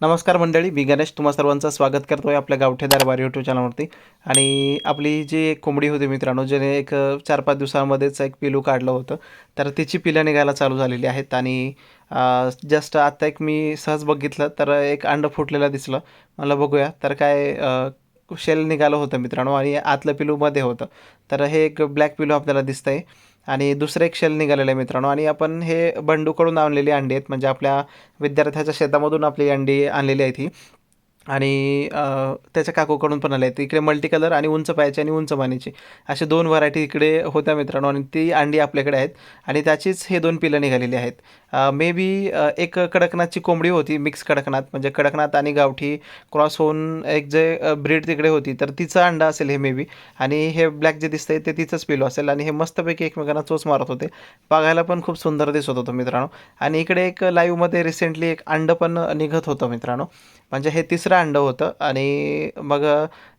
नमस्कार मंडळी मी गणेश. तुम्हा सर्वांचं स्वागत करतो आहे आपल्या गावठे दरबार यूट्यूब चॅनलवरती आणि आपली जी एक कोंबडी होती मित्रांनो ज्याने एक चार पाच दिवसांमध्येच एक पिलू काढलं होतं तर तिची पिलं निघायला चालू झालेली आहेत. आणि जस्ट आत्ता एक मी सहज बघितलं तर एक अंडं फुटलेलं दिसलं. मला बघूया तर काय शेल निघालं होतं मित्रांनो आणि आतलं पिलूमध्ये होतं. तर हे एक ब्लॅक पिलू आपल्याला दिसतंय. आणि दुसरं एक शेल निघालेलं आहे मित्रांनो. आणि आपण हे बंडूकडून आणलेली अंडी आहेत. म्हणजे आपल्या विद्यार्थ्याच्या शेतामधून आपली अंडी आणलेली आहेत ही. आणि त्याच्या काकूकडून पण आले आहेत. इकडे मल्टी कलर आणि उंच पायाची आणि उंच मानेची. असे दोन व्हरायटी इकडे होत्या मित्रांनो. आणि ती अंडी आपल्याकडे आहेत. आणि त्याचीच हे दोन पिलं निघालेली आहेत. मे बी एक कडकनाथची कोंबडी होती मिक्स कडकनाथ. म्हणजे कडकनाथ आणि गावठी क्रॉस होऊन एक जे ब्रीड तिकडे होती तर तिचं अंडा असेल हे मे बी आणि हे ब्लॅक जे दिसतंय ते तिचंच पिलो असेल आणि हे मस्तपैकी एकमेकांना चोच मारत होते. बघायला पण खूप सुंदर दिसत होतं मित्रांनो. आणि इकडे एक लाईव्हमध्ये रिसेंटली एक अंडं पण निघत होतं मित्रांनो. म्हणजे हे तिसरं अंडं होतं आणि मग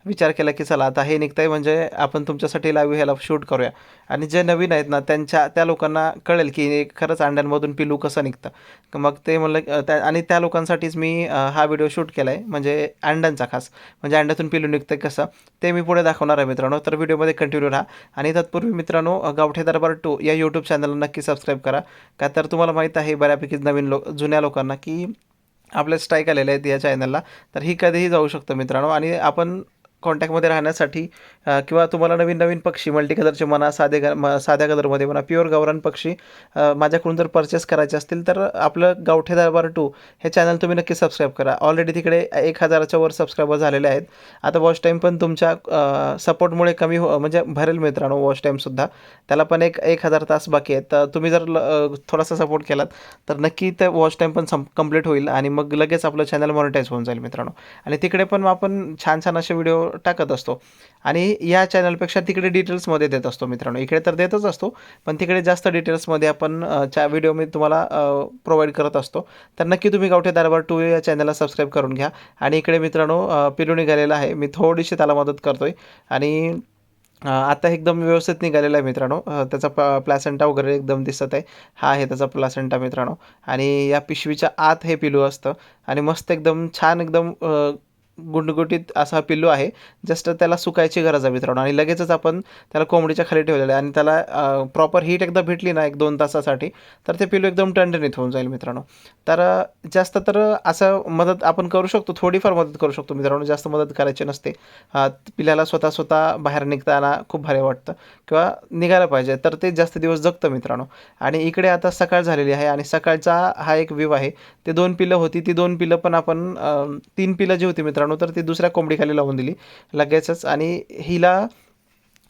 विचार केला की चला आता हे निघतंय म्हणजे आपण तुमच्यासाठी लाईव्ह ह्याला शूट करूया. आणि जे नवीन आहेत ना त्यांच्या त्या लोकांना कळेल की खरंच अंड्यांमधून पिलू कसं निघतं. मग ते म्हणलं की- त्या आणि त्या लोकांसाठीच मी हा व्हिडिओ शूट केला आहे म्हणजे अंड्यांचा खास. म्हणजे अंड्यातून पिलू निघतं कसं ते मी पुढे दाखवणार आहे मित्रांनो. तर व्हिडिओमध्ये कंटिन्यू राहा. आणि तत्पूर्वी मित्रांनो गावठे दरबार टू या यूट्यूब चॅनलला नक्की सबस्क्राईब करा. का तर तुम्हाला माहीत आहे बऱ्यापैकी नवीन लोक जुन्या लोकांना की आपल्या स्ट्राईक आलेले आहेत या चॅनलला तर ही कधीही जाऊ शकतं मित्रांनो. आणि आपण कॉन्टॅक्टमध्ये राहण्यासाठी किंवा तुम्हाला नवीन नवीन पक्षी मल्टी कलरचे म्हणा साधे ग म साध्या कलरमध्ये म्हणा प्युअर गावरान पक्षी माझ्याकडून जर परचेस करायचे असतील तर आपलं गावठे दरबार टू हे चॅनल तुम्ही नक्की सबस्क्राईब करा. ऑलरेडी तिकडे एक हजाराच्या वर सबस्क्रायबर झालेले आहेत. आता वॉच टाईम पण तुमच्या सपोर्टमुळे कमी हो म्हणजे भरेल मित्रांनो वॉच टाईमसुद्धा त्याला पण एक एक हजार तास बाकी आहेत. तर तुम्ही जर ल- थोडासा सपोर्ट केलात तर नक्की ते वॉच टाईम पण सं कंप्लीट होईल आणि मग लगेच आपलं चॅनल मॉनिटाईज होऊन जाईल मित्रांनो. आणि तिकडे पण आपण छान छान असे व्हिडिओ टाकत असतो. आणि या चॅनलपेक्षा तिकडे डिटेल्समध्ये देत असतो मित्रांनो. इकडे तर देतच असतो पण तिकडे जास्त डिटेल्समध्ये आपण च्या व्हिडिओ मी तुम्हाला प्रोव्हाइड करत असतो. तर नक्की तुम्ही गावठे दरबार टू या चॅनलला सबस्क्राईब करून घ्या. आणि इकडे मित्रांनो पिलू निघालेला आहे. मी थोडीशी त्याला मदत करतो आहे आणि आता एकदम व्यवस्थित निघालेला आहे मित्रांनो. त्याचा प प्लॅसेंटा वगैरे एकदम दिसत आहे. हा आहे त्याचा प्लॅसेंटा मित्रांनो. आणि या पिशवीच्या आत हे पिलू असतं. आणि मस्त एकदम छान एकदम गुंडगुटीत असा हा पिल्लू आहे. जस्ट त्याला सुकायची गरज आहे मित्रांनो. आणि लगेचच आपण त्याला कोंबडीच्या खाली ठेवलेलं आहे आणि त्याला प्रॉपर हीट एकदा भेटली ना एक दोन तासासाठी तर ते पिल्लू एकदम टणटणीत होऊन जाईल मित्रांनो. तर जास्त तर असं मदत आपण करू शकतो थोडीफार मदत करू शकतो मित्रांनो. जास्त मदत करायची नसते. पिल्याला स्वतः स्वतः बाहेर निघताना खूप भारी वाटतं किंवा निघायला पाहिजे तर ते जास्त दिवस जगतं मित्रांनो. आणि इकडे आता सकाळ झालेली आहे आणि सकाळचा हा एक व्यू आहे. ते दोन पिलं होती ती दोन पिलं पण आपण तीन पिलं जी होती मित्रांनो तर ती दुसऱ्या कोंबडीखाली लावून दिली. लगेचच आणि हिला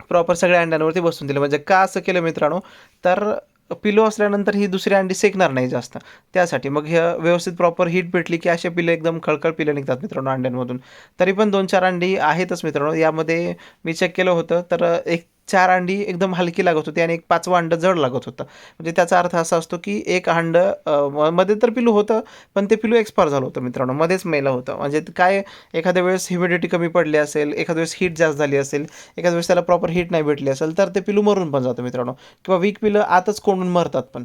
प्रॉपर सगळ्या अंड्यांवरती बसून दिलं. म्हणजे का असं केलं मित्रांनो? तर पिलो असल्यानंतर ही दुसरी अंडी सेकणार नाही जास्त. त्यासाठी मग हे व्यवस्थित प्रॉपर हीट भेटली की असे पिलं एकदम खळखळ पिलं निघतात मित्रांनो अंड्यांमधून. तरी पण दोन चार अंडी आहेतच मित्रांनो. यामध्ये मी चेक केलं होतं तर एक चार अंडी एकदम हलकी लागत होती आणि एक पाचवं अंडं जड लागत होतं. म्हणजे त्याचा अर्थ असा असतो की एक अंडं मध्ये तर पिलू होतं पण ते पिलू एक्सपायर झालं होतं मित्रांनो मध्येच मेलं होतं. म्हणजे काय एखाद्या वेळेस ह्युमिडिटी कमी पडली असेल एखाद्या वेळेस हीट जास्त झाली असेल एखाद्या वेळेस त्याला प्रॉपर हीट नाही भेटली असेल तर ते पिलू मरून पण जातं मित्रांनो. किंवा वीक पिलं आतच कोंडून मरतात पण.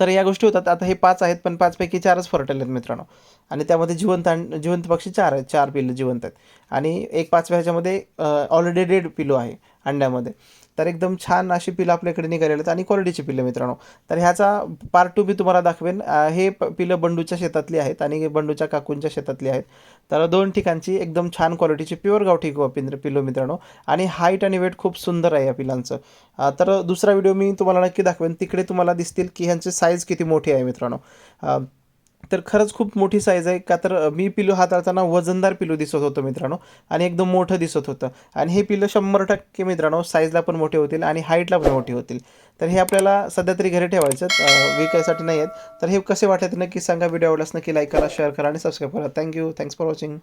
तर या गोष्टी होतात. आता हे पाच आहेत पण पाचपैकी चारच फर्टाईल आहेत मित्रांनो. आणि त्यामध्ये जिवंत जिवंत पक्षी चार आहेत. चार पिल्लं जिवंत आहेत. आणि एक पाचव्या ह्याच्यामध्ये ऑलरेडी डेड पिलो आहे अंड्यामध्ये. तर एकदम छान अशी पिलं आपल्याकडे निघालेली आहेत. आणि क्वालिटीची पिलं मित्रांनो. तर ह्याचा पार्ट टू बी तुम्हाला दाखवेन. हे पिलं बंडूच्या शेतातली आहेत आणि बंडूच्या काकूंच्या शेतातली आहेत. तर दोन ठिकाणची एकदम छान क्वालिटीची प्युअर गावठी पिंद्र पिलो मित्रांनो. आणि हाईट आणि वेट खूप सुंदर आहे या पिलांचं. तर दुसरा व्हिडिओ मी तुम्हाला नक्की दाखवेन. तिकडे तुम्हाला दिसतील की ह्यांची साईज किती मोठी आहे मित्रांनो. तर खरंच खूप मोठी साईज आहे. का तर मी पिलू हाताळताना वजनदार पिलू दिसत होतं मित्रांनो. आणि एकदम मोठं दिसत होतं. आणि हे पिलं शंभर टक्के मित्रांनो साईजला पण मोठे होतील आणि हाईटला पण मोठी होतील. तर हे आपल्याला सध्या तरी घरी ठेवायचं विकायसाठी नाही आहेत तर हे कसे वाटत नक्की सांगा. व्हिडिओ आवडल्यास नक्की लाईक करा शेअर करा आणि सबस्क्राईब करा. Thank you thanks for watching